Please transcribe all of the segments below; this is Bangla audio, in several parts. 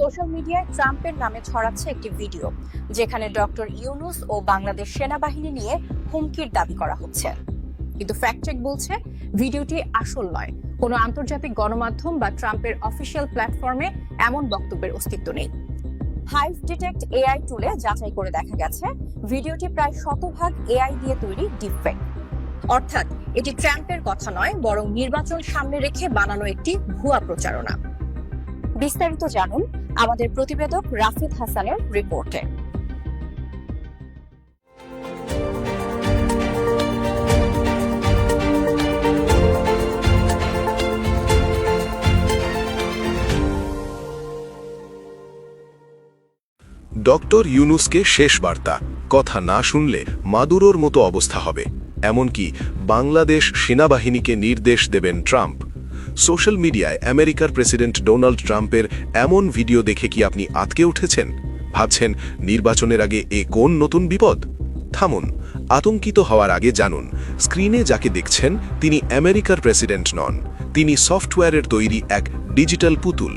সোশ্যাল মিডিয়ায় ট্রাম্পের নামে ছড়াচ্ছে একটি ভিডিও, যেখানে ডক্টর ইউনুস ও বাংলাদেশ সেনাবাহিনী নিয়ে হুমকির দাবি করা হচ্ছে। কিন্তু ফ্যাক্ট চেক বলছে, ভিডিওটি আসল নয়। কোনো আন্তর্জাতিক গণমাধ্যম বা ট্রাম্পের অফিসিয়াল প্ল্যাটফর্মে এমন বক্তব্যের অস্তিত্ব নেই। হাইভ ডিটেক্ট এআই টুলে যাচাই করে দেখা গেছে, ভিডিওটি প্রায় শতভাগ এআই দিয়ে তৈরি ডিপফেক অর্থাৎ, এটি ট্রাম্পের কথা নয়, বরং নির্বাচন সামনে রেখে বানানো একটি ভুয়া প্রচারণা। বিস্তারিত জানুন আমাদের প্রতিবেদক রাফিদ হাসানের রিপোর্টে। ডক্টর ইউনুসকে শেষ বার্তা। কথা না শুনলে মাদুরোর মতো অবস্থা হবে। এমনকি বাংলাদেশ সেনাবাহিনীকে নির্দেশ দেবেন ট্রাম্প। সোশ্যাল মিডিয়ায় আমেরিকার প্রেসিডেন্ট ডোনাল্ড ট্রাম্পের এমন ভিডিও দেখে কি আপনি আতকে উঠেছেন? ভাবছেন নির্বাচনের আগে এ কোন নতুন বিপদ? থামুন, আতঙ্কিত হওয়ার আগে জানুন, স্ক্রিনে যাকে দেখছেন তিনি আমেরিকার প্রেসিডেন্ট নন, তিনি সফটওয়্যারের তৈরি এক ডিজিটাল পুতুল।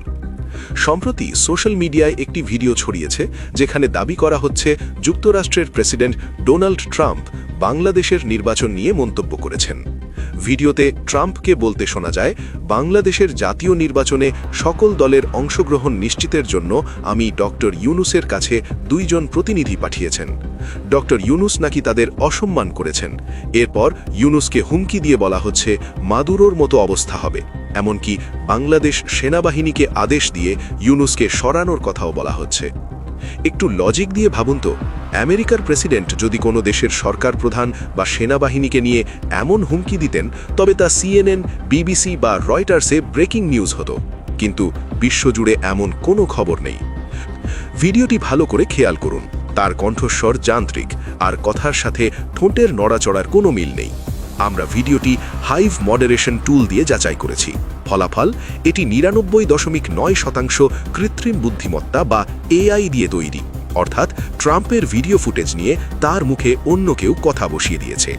সম্প্রতি সোশ্যাল মিডিয়ায় একটি ভিডিও ছড়িয়েছে যেখানে দাবি করা হচ্ছে যুক্তরাষ্ট্রের প্রেসিডেন্ট ডোনাল্ড ট্রাম্প বাংলাদেশের নির্বাচন নিয়ে মন্তব্য করেছেন। ভিডিওতে ট্রাম্পকে বলতে শোনা যায়, বাংলাদেশের জাতীয় নির্বাচনে সকল দলের অংশগ্রহণ নিশ্চিতের জন্য আমি ডক্টর ইউনুসের কাছে দুইজন প্রতিনিধি পাঠিয়েছেন। ডক্টর ইউনুস নাকি তাদের অসম্মান করেছেন। এরপর ইউনুসকে হুমকি দিয়ে বলা হচ্ছে, মাদুরোর মতো অবস্থা হবে। এমনকি বাংলাদেশ সেনাবাহিনীকে আদেশ দিয়ে ইউনুসকে সরানোর কথাও বলা হচ্ছে। একটু লজিক দিয়ে ভাবুন তো। আমেরিকার প্রেসিডেন্ট যদি কোনো দেশের সরকার প্রধান বা সেনাবাহিনীকে নিয়ে এমন হুমকি দিতেন, তবে তা সিএনএন বিবিসি বা রয়টার্সে ব্রেকিং নিউজ হতো। কিন্তু বিশ্বজুড়ে এমন কোনো খবর নেই। ভিডিওটি ভালো করে খেয়াল করুন, তার কণ্ঠস্বর যান্ত্রিক, আর কথার সাথে ঠোঁটের নড়াচড়ার কোনো মিল নেই। আমরা ভিডিওটি হাইভ মডারেশন টুল দিয়ে যাচাই করেছি। ফলাফল, এটি নিরানব্বই দশমিক নয় শতাংশ কৃত্রিম বুদ্ধিমত্তা বা এআই দিয়ে তৈরি। অর্থাৎ ট্রাম্পের ভিডিও ফুটেজ নিয়ে তার মুখে অন্য কেউ কথা বসিয়ে দিয়েছে।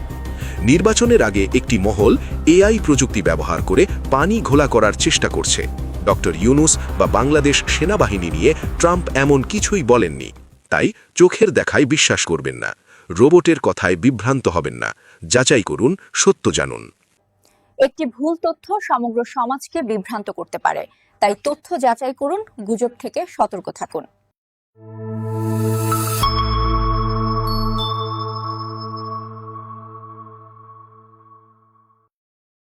নির্বাচনের আগে একটি মহল এআই প্রযুক্তি ব্যবহার করে পানি ঘোলা করার চেষ্টা করছে। ডক্টর ইউনুস বা বাংলাদেশ সেনাবাহিনী নিয়ে ট্রাম্প এমন কিছুই বলেননি। তাই চোখের দেখায় বিশ্বাস করবেন না। রোবটের কথায় বিভ্রান্ত হবেন না। যাচাই করুন, সত্য জানুন। একটি ভুল তথ্য সমগ্র সমাজকে বিভ্রান্ত করতে পারে। তাই তথ্য যাচাই করুন, গুজব থেকে সতর্ক থাকুন।